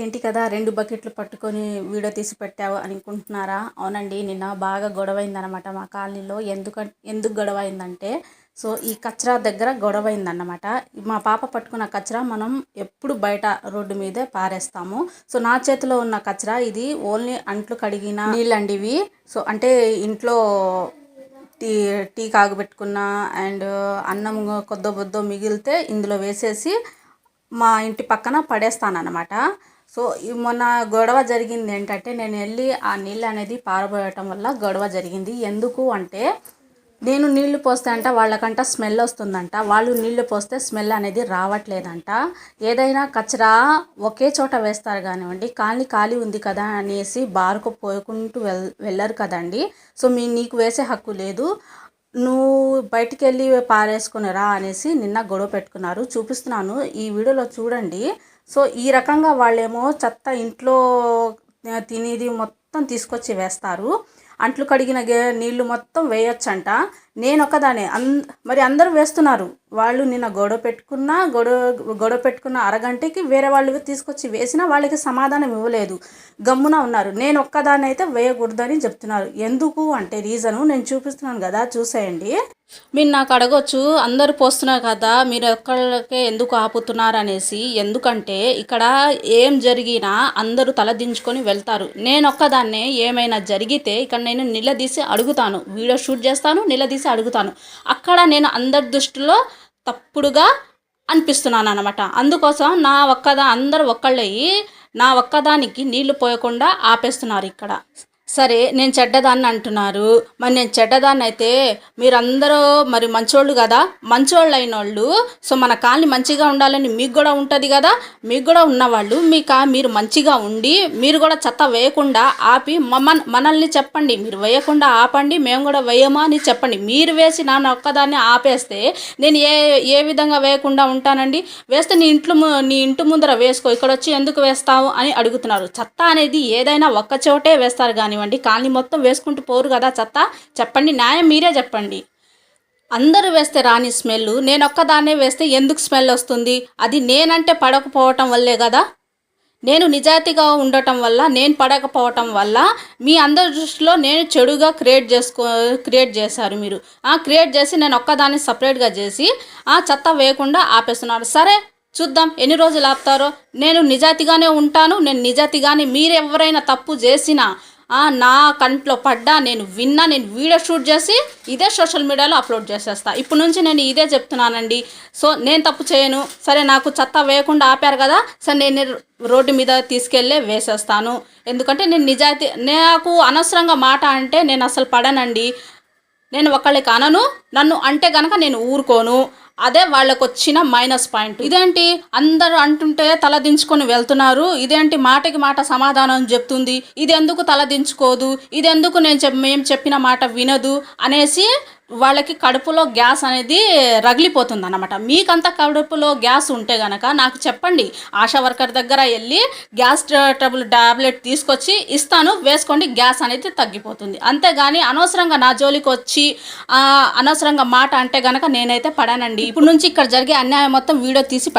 ఏంటి కదా రెండు బకెట్లు పట్టుకొని వీడియో తీసి పెట్టావు అనుకుంటున్నారా? అవునండి నిన్న బాగా గొడవైందనమాట మా కాలనీలో. ఎందుక ఎందుకు గొడవ అయిందంటే సో ఈ కచరా దగ్గర గొడవ అయిందన్నమాట మా పాప పట్టుకున్న కచరా మనం ఎప్పుడు బయట రోడ్డు మీదే పారేస్తాము. సో నా చేతిలో ఉన్న కచరా ఇది ఓన్లీ అంట్లు కడిగిన నీళ్ళండి ఇవి సో అంటే ఇంట్లో టీ టీ కాగబెట్టుకున్న అండ్ అన్నం కొద్దో బొద్దో మిగిలితే ఇందులో వేసేసి మా ఇంటి పక్కన పడేస్తానన్నమాట. సో మొన్న గొడవ జరిగింది ఏంటంటే నేను వెళ్ళి ఆ నీళ్ళు అనేది పారబోయటం వల్ల గొడవ జరిగింది. ఎందుకు అంటే నేను నీళ్ళు పోస్తే అంట వాళ్ళకంట స్మెల్ వస్తుందంట. వాళ్ళు నీళ్ళు పోస్తే స్మెల్ అనేది రావట్లేదంట. ఏదైనా కచరా ఒకే చోట వేస్తారు కానివ్వండి కానీ ఖాళీ ఉంది కదా అనేసి బారుకు పోయకుంటూ వెల్ వెళ్ళరు కదండి. సో మీ నీకు వేసే హక్కు లేదు. నువ్వు బయటికి వెళ్ళి పారేసుకుని రా అనేసి నిన్న గొడవ పెట్టుకున్నారు. చూపిస్తున్నాను. ఈ వీడియోలో చూడండి. సో ఈ రకంగా వాళ్ళేమో చెత్త ఇంట్లో తినేది మొత్తం తీసుకొచ్చి వేస్తారు. అంట్లు కడిగిన గే నీళ్ళు మొత్తం వేయొచ్చంట. నేను ఒకదానే అన్ మరి అందరూ వేస్తున్నారు. వాళ్ళు నిన్న గొడవ పెట్టుకున్న గొడవ గొడవ పెట్టుకున్న అరగంటకి వేరే వాళ్ళు తీసుకొచ్చి వేసినా వాళ్ళకి సమాధానం ఇవ్వలేదు. గమ్మున ఉన్నారు. నేను ఒక్కదాన్ని అయితే వేయకూడదని చెప్తున్నారు. ఎందుకు అంటే రీజను నేను చూపిస్తున్నాను కదా చూసేయండి. మీరు నాకు అడగొచ్చు అందరూ పోస్తున్నారు కదా మీరు ఒక్కళ్ళకే ఎందుకు ఆపుతున్నారు అనేసి. ఎందుకంటే ఇక్కడ ఏం జరిగినా అందరూ తలదించుకొని వెళ్తారు. నేను ఒక్కదాన్నే ఏమైనా జరిగితే ఇక్కడ నేను నిలదీసి అడుగుతాను. వీడియో షూట్ చేస్తాను నిలదీసి అడుగుతాను. అక్కడ నేను అందరి దృష్టిలో తప్పుడుగా అనిపిస్తున్నాను అనమాట అందుకోసం నా ఒక్కదా అందరు ఒక్కళ్ళయి నా ఒక్కదానికి నీళ్ళు పోయకుండా ఆపేస్తున్నారు ఇక్కడ. సరే నేను చెడ్డదాన్ని అంటున్నారు. మరి నేను చెడ్డదాన్ని అయితే మీరందరూ మరి మంచోళ్ళు కదా? మంచోళ్ళు అయిన వాళ్ళు సో మన కాలనీ మంచిగా ఉండాలని మీకు కూడా ఉంటుంది కదా? మీకు కూడా ఉన్నవాళ్ళు మీకు మీరు మంచిగా ఉండి మీరు కూడా చెత్త వేయకుండా ఆపి మన మనల్ని చెప్పండి. మీరు వేయకుండా ఆపండి మేము కూడా వేయమా అని చెప్పండి. మీరు వేసి నా ఒక్కదాన్ని ఆపేస్తే నేను ఏ ఏ విధంగా వేయకుండా ఉంటానండి? వేస్తే నీ ఇంట్లో నీ ఇంటి ముందర వేసుకో ఇక్కడ వచ్చి ఎందుకు వేస్తావు అని అడుగుతున్నారు. చెత్త అనేది ఏదైనా ఒక్క చోటే వేస్తారు కానీ కానివ్వండి కాలనీ మొత్తం వేసుకుంటూ పోరు కదా చెత్త? చెప్పండి. న్యాయం మీరే చెప్పండి. అందరూ వేస్తే రాని స్మెల్ నేను ఒక్కదాన్నే వేస్తే ఎందుకు స్మెల్ వస్తుంది? అది నేనంటే పడకపోవటం వల్లే కదా? నేను నిజాయితీగా ఉండటం వల్ల నేను పడకపోవటం వల్ల మీ అందరి దృష్టిలో నేను చెడుగా క్రియేట్ చేసుకో క్రియేట్ చేశారు మీరు. క్రియేట్ చేసి నేను ఒక్కదాన్ని సపరేట్గా చేసి ఆ చెత్త వేయకుండా ఆపేస్తున్నారు. సరే చూద్దాం ఎన్ని రోజులు ఆపుతారో. నేను నిజాయితీగానే ఉంటాను. నేను నిజాయితీగానే మీరు ఎవరైనా తప్పు చేసినా నా కంట్లో పడ్డా నేను విన్నా నేను వీడియో షూట్ చేసి ఇదే సోషల్ మీడియాలో అప్లోడ్ చేసేస్తా. ఇప్పుడు నుంచి నేను ఇదే చెప్తున్నానండి. సో నేను తప్పు చేయను. సరే నాకు చెత్త వేయకుండా ఆపారు కదా సరే నేను రోడ్డు మీద తీసుకెళ్ళే వేసేస్తాను. ఎందుకంటే నేను నిజాయితీ నాకు అనవసరంగా మాట అంటే నేను అసలు పడనండి. నేను ఒకళ్ళకి అనను నన్ను అంటే కనుక నేను ఊరుకోను. అదే వాళ్ళకు వచ్చిన మైనస్ పాయింట్. ఇదేంటి? అందరూ అంటుంటే తల దించుకొని వెళ్తున్నారు. ఇదేంటి మాటకి మాట సమాధానం చెప్తుంది? ఇది ఎందుకు తల దించుకోదు? ఇది ఎందుకు నేను చెప్ మేము చెప్పిన మాట వినదు? అనేసి వాళ్ళకి కడుపులో గ్యాస్ అనేది రగిలిపోతుంది అనమాట మీకంత కడుపులో గ్యాస్ ఉంటే గనక నాకు చెప్పండి ఆశా వర్కర్ దగ్గర వెళ్ళి గ్యాస్ ట్రబుల్ టాబ్లెట్ తీసుకొచ్చి ఇస్తాను వేసుకోండి గ్యాస్ అనేది తగ్గిపోతుంది. అంతేగాని అనవసరంగా నా జోలికి వచ్చి అనవసరంగా మాట అంటే గనక నేనైతే పడానండి. ఇప్పుడు నుంచి ఇక్కడ జరిగే అన్యాయం మొత్తం వీడియో తీసి